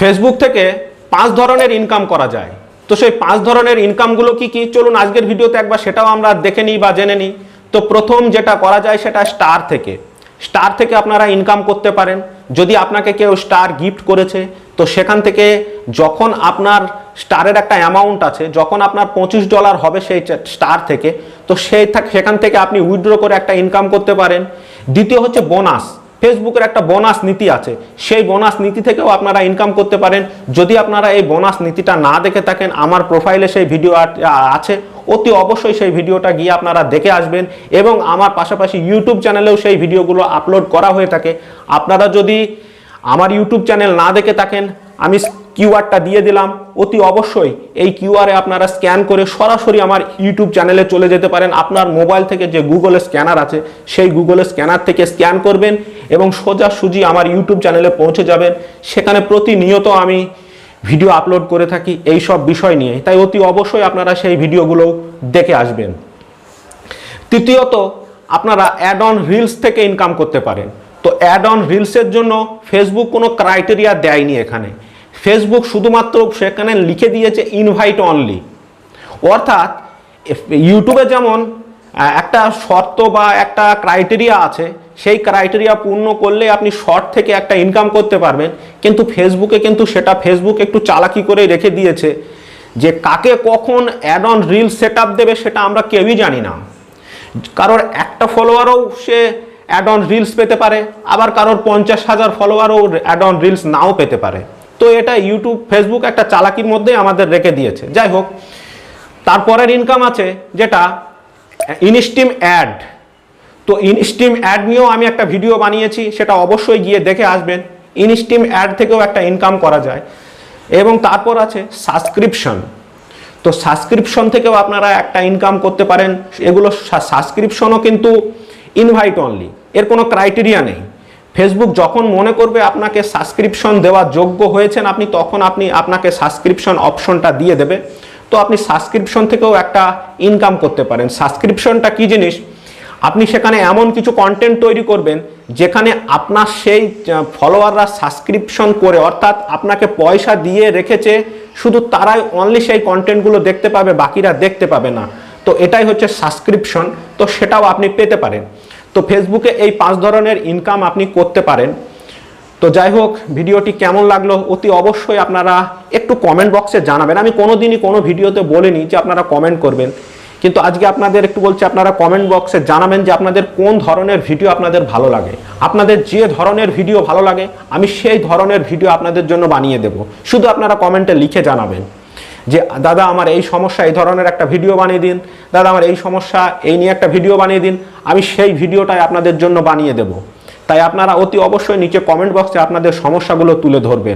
Facebook থেকে পাঁচ ধরনের ইনকাম করা যায়। তো সেই পাঁচ ধরনের ইনকামগুলো কি কি? চলুন আজকের ভিডিওতে একবার সেটাও আমরা দেখে নিই বা জেনে নিই। তো প্রথম যেটা করা যায় সেটা স্টার থেকে। স্টার থেকে আপনারা ইনকাম করতে পারেন। যদি আপনাকে কেউ স্টার গিফট করেছে, তো সেখান থেকে যখন আপনার স্টারের একটা অ্যামাউন্ট আছে, যখন আপনার পঁচিশ ডলার হবে সেই স্টার থেকে, তো সেই সেখান থেকে আপনি উইথড্র করে একটা ইনকাম করতে পারেন। দ্বিতীয় হচ্ছে বোনাস ফেসবুকের একটা বোনাস নীতি আছে। সেই বোনাস নীতি থেকেও আপনারা ইনকাম করতে পারেন। যদি আপনারা এই বোনাস নীতিটা না দেখে থাকেন, আমার প্রোফাইলে সেই ভিডিও আছে। অতি অবশ্যই সেই ভিডিওটা গিয়ে আপনারা দেখে আসবেন এবং আমার পাশাপাশি ইউটিউব চ্যানেলেও সেই ভিডিওগুলো আপলোড করা হয়ে থাকে। আপনারা যদি আমার ইউটিউব চ্যানেল না দেখে থাকেন, আমি কিউআরটা দিয়ে দিলাম। অতি অবশ্যই এই কিউআরে আপনারা স্ক্যান করে সরাসরি আমার ইউটিউব চ্যানেলে চলে যেতে পারেন। আপনার মোবাইল থেকে যে গুগলের স্ক্যানার আছে, সেই গুগলের স্ক্যানার থেকে স্ক্যান করবেন এবং সোজাসুজি আমার ইউটিউব চ্যানেলে পৌঁছে যাবেন। সেখানে প্রতিনিয়ত আমি ভিডিও আপলোড করে থাকি এই সব বিষয় নিয়ে। তাই অতি অবশ্যই আপনারা সেই ভিডিওগুলো দেখে আসবেন। তৃতীয়ত, আপনারা অ্যাড অন রিলস থেকে ইনকাম করতে পারেন। তো অ্যাড অন রিলসের জন্য ফেসবুক কোনো ক্রাইটেরিয়া দেয়নি এখানে। ফেসবুক শুধুমাত্র সেখানে লিখে দিয়েছে ইনভাইট অনলি অর্থাৎ ইউটিউবে যেমন একটা শর্ত বা একটা ক্রাইটেরিয়া আছে, সেই ক্রাইটেরিয়া পূর্ণ করলে আপনি শর্ট থেকে একটা ইনকাম করতে পারবেন। কিন্তু ফেসবুকে কিন্তু সেটা ফেসবুক একটু চালাকি করে রেখে দিয়েছে যে কাকে কখন অ্যাড অন রিল সেট দেবে সেটা আমরা কেউই জানি না। কারোর একটা ফলোয়ারও সে অ্যাড অন রিলস পেতে পারে, আবার কারোর পঞ্চাশ হাজার ফলোয়ারও অ্যাড অন রিলস নাও পেতে পারে। তো এটা ইউটিউব ফেসবুক একটা চালাকির মধ্যেই আমাদের রেখে দিয়েছে। যাই হোক, তারপরের ইনকাম আছে যেটা ইনস্টিম অ্যাড তো ইনস্টিম অ্যাড নিয়েও আমি একটা ভিডিও বানিয়েছি, সেটা অবশ্যই গিয়ে দেখে আসবেন। ইনস্টিম অ্যাড থেকেও একটা ইনকাম করা যায়। এবং তারপর আছে সাবস্ক্রিপশন তো সাবস্ক্রিপশন থেকেও আপনারা একটা ইনকাম করতে পারেন। এগুলো সাবস্ক্রিপশনও কিন্তু ইনভাইট অনলি এর কোনো ক্রাইটেরিয়া নেই। ফেসবুক যখন মনে করবে আপনাকে সাবস্ক্রিপশন দেওয়ার যোগ্য হয়েছেন, আপনি তখন আপনি আপনাকে সাবস্ক্রিপশন অপশনটা দিয়ে দেবে। তো আপনি সাবস্ক্রিপশন থেকেও একটা ইনকাম করতে পারেন। সাবস্ক্রিপশনটা কি জিনিস? আপনি সেখানে এমন কিছু কন্টেন্ট তৈরি করবেন, যেখানে আপনার সেই ফলোয়াররা সাবস্ক্রিপশন করে, অর্থাৎ আপনাকে পয়সা দিয়ে রেখেছে, শুধু তারাই অনলি সেই কন্টেন্টগুলো দেখতে পাবে, বাকিরা দেখতে পাবে না। তো এটাই হচ্ছে সাবস্ক্রিপশন তো সেটাও আপনি পেতে পারেন। তো ফেসবুকে এই পাঁচ ধরনের ইনকাম আপনি করতে পারেন। তো যাই হোক, ভিডিওটি কেমন লাগল অতি অবশ্যই আপনারা একটু কমেন্ট বক্সে জানাবেন। আমি কোনোদিনই কোনো ভিডিওতে বলিনি যে আপনারা কমেন্ট করবেন। কিন্তু আজকে আপনাদের একটু বলছি, আপনারা কমেন্ট বক্সে জানাবেন যে আপনাদের কোন ধরনের ভিডিও আপনাদের ভালো লাগে। আপনাদের যে ধরনের ভিডিও ভালো লাগে, আমি সেই ধরনের ভিডিও আপনাদের জন্য বানিয়ে দেব। শুধু আপনারা কমেন্টে লিখে জানাবেন। যে, দাদা, আমার এই সমস্যা, এই ধরনের একটা ভিডিও বানিয়ে দিন। দাদা, আমার এই সমস্যা, এই নিয়ে একটা ভিডিও বানিয়ে দিন। আমি সেই ভিডিওটাই আপনাদের জন্য বানিয়ে দেব। তাই আপনারা অতি অবশ্যই নিচে কমেন্ট বক্সে আপনাদের সমস্যাগুলো তুলে ধরবেন।